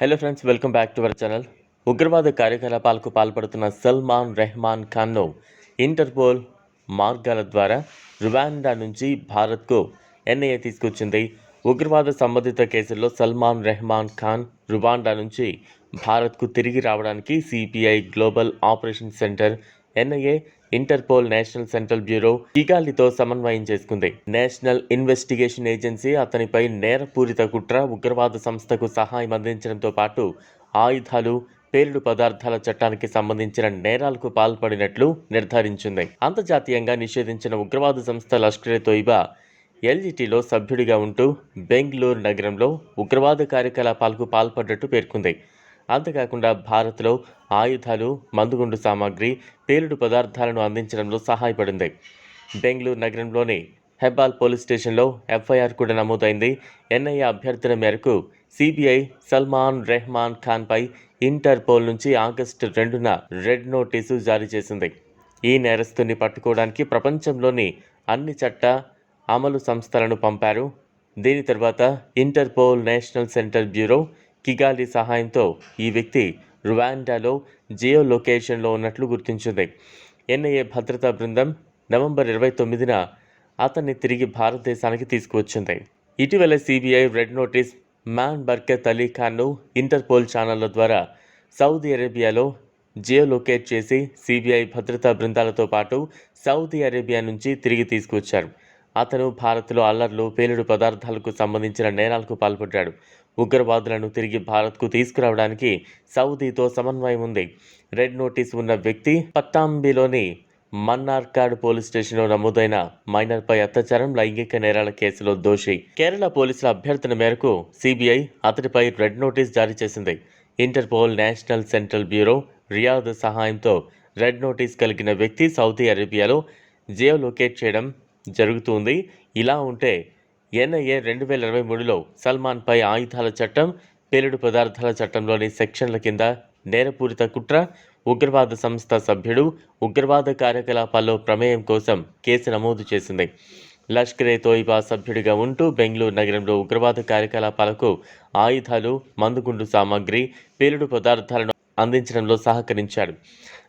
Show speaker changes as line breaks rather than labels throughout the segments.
Hello friends welcome back to our channel ఉగ్రవాద కార్యకలాపాలకు పాల్పడుతున్న సల్మాన్ రెహమాన్ ఖాన్ను ఇంటర్పోల్ మార్గాల ద్వారా రువాండా నుంచి భారత్కు ఎన్ఐఏ తీసుకొచ్చింది. ఉగ్రవాద సంబంధిత కేసుల్లో సల్మాన్ రెహమాన్ ఖాన్ రువాండా నుంచి భారత్కు తిరిగి రావడానికి CBI global operation centre NIA Interpol national central bureau కిగాలితో సమన్వయం చేసుకుంది. నేషనల్ ఇన్వెస్టిగేషన్ ఏజెన్సీ అతనిపై నేరపూరిత కుట్ర ఉగ్రవాద సంస్థకు సహాయం అందించడంతో పాటు ఆయుధాలు పేలుడు పదార్థాల చట్టానికి సంబంధించిన నేరాలకు పాల్పడినట్లు నిర్ధారించింది. అంతర్జాతీయంగా నిషేధించిన ఉగ్రవాద సంస్థ లష్కరే తోయిబా ఎల్జిటిలో సభ్యుడిగా ఉంటూ బెంగళూరు నగరంలో ఉగ్రవాద కార్యకలాపాలకు పాల్పడ్డట్టు పేర్కొంది. అంతేకాకుండా భారత్లో ఆయుధాలు మందుగుండు సామాగ్రి పేలుడు పదార్థాలను అందించడంలో సహాయపడింది. బెంగళూరు నగరంలోని హెబ్బాల్ పోలీస్ స్టేషన్లో ఎఫ్ఐఆర్ కూడా నమోదైంది. ఎన్ఐఏ అభ్యర్థన మేరకు సిబిఐ సల్మాన్ రెహమాన్ ఖాన్పై ఇంటర్పోల్ నుంచి ఆగస్టు రెండున రెడ్ నోటీసు జారీ చేసింది. ఈ నేరస్తుని పట్టుకోవడానికి ప్రపంచంలోని అన్ని చట్ట అమలు సంస్థలను పంపారు. దీని తర్వాత Interpol national centre bureau Kigali సహాయంతో ఈ వ్యక్తి రువాండాలో జియో లొకేషన్లో ఉన్నట్లు గుర్తించింది. ఎన్ఐఏ భద్రతా బృందం నవంబర్ ఇరవై తొమ్మిదిన అతన్ని తిరిగి భారతదేశానికి తీసుకువచ్చింది. ఇటీవల CBI red notice man Barkat Ali ఖాన్ను Interpol ఛానళ్ళ ద్వారా సౌదీ అరేబియాలో జియో లొకేట్ చేసి సిబిఐ భద్రతా బృందాలతో పాటు సౌదీ అరేబియా నుంచి తిరిగి తీసుకువచ్చారు. అతను భారత్లో అల్లర్లు పేలుడు పదార్థాలకు సంబంధించిన నేరాలకు పాల్పడ్డాడు. ఉగ్రవాదులను తిరిగి భారత్కు తీసుకురావడానికి సౌదీతో సమన్వయం ఉంది. రెడ్ నోటీస్ ఉన్న వ్యక్తి పట్టాంబిలోని మన్నార్కాడ్ పోలీస్ స్టేషన్లో నమోదైన మైనర్పై అత్యాచారం లైంగిక నేరాల కేసులో దోషి. కేరళ పోలీసుల అభ్యర్థన మేరకు సిబిఐ అతడిపై రెడ్ నోటీస్ జారీ చేసింది. Interpol national central bureau Riyadh సహాయంతో రెడ్ నోటీస్ కలిగిన వ్యక్తి సౌదీ అరేబియాలో జియో లొకేట్ చేయడం జరుగుతుంది ఇలా ఉంటే ఎన్ఐఏ రెండు వేల ఇరవై మూడులో సల్మాన్పై ఆయుధాల చట్టం పేలుడు పదార్థాల చట్టంలోని సెక్షన్ల కింద నేరపూరిత కుట్ర ఉగ్రవాద సంస్థ సభ్యుడు ఉగ్రవాద కార్యకలాపాల్లో ప్రమేయం కోసం కేసు నమోదు చేసింది. లష్కరే తోయిబా సభ్యుడిగా ఉంటూ బెంగళూరు నగరంలో ఉగ్రవాద కార్యకలాపాలకు ఆయుధాలు మందుగుండు సామాగ్రి పేలుడు పదార్థాలను అందించడంలో సహకరించాడు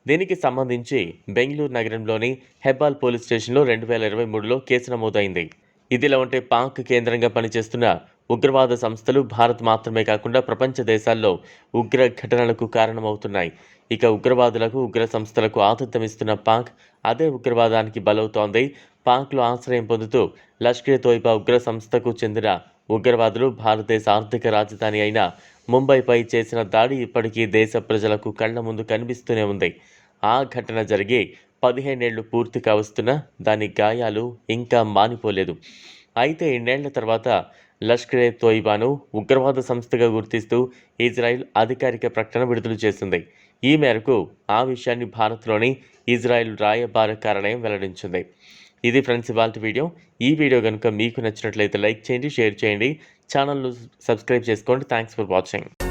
దీనికి సంబంధించి బెంగళూరు నగరంలోని హెబ్బాల్ పోలీస్ స్టేషన్లో రెండు వేల ఇరవై మూడులో కేసు నమోదైంది. ఇదిలా ఉంటే పాక్ కేంద్రంగా పనిచేస్తున్న ఉగ్రవాద సంస్థలు భారత్ మాత్రమే కాకుండా ప్రపంచ దేశాల్లో ఉగ్ర ఘటనలకు కారణమవుతున్నాయి. ఇక ఉగ్రవాదులకు ఉగ్ర సంస్థలకు ఆతిథ్యమిస్తున్న పాక్ అదే ఉగ్రవాదానికి బలవుతోంది. పాక్లో ఆశ్రయం పొందుతూ లష్కర్ తోయిబా ఉగ్ర సంస్థకు చెందిన ఉగ్రవాదులు భారతదేశ ఆర్థిక రాజధాని అయిన ముంబైపై చేసిన దాడి ఇప్పటికీ దేశ ప్రజలకు కళ్ళ ముందు కనిపిస్తూనే ఉంది. ఆ ఘటన జరిగి పదిహేనేళ్ళు పూర్తి కావస్తున్నా దాని గాయాలు ఇంకా మానిపోలేదు. అయితే ఎన్నేళ్ళ తర్వాత లష్కరే తోయిబాను ఉగ్రవాద సంస్థగా గుర్తిస్తూ ఇజ్రాయెల్ అధికారిక ప్రకటన విడుదల చేసింది. ఈ మేరకు ఆ విషయాన్ని భారత్లోని ఇజ్రాయెల్ రాయబార కార్యాలయం వెల్లడించింది. ఇది ఫ్రెండ్స్ ఇవాళ వీడియో. ఈ వీడియో కనుక మీకు నచ్చినట్లయితే లైక్ చేయండి షేర్ చేయండి. ఛానల్ను సబ్స్క్రైబ్ చేసుకోండి. Thanks for watching.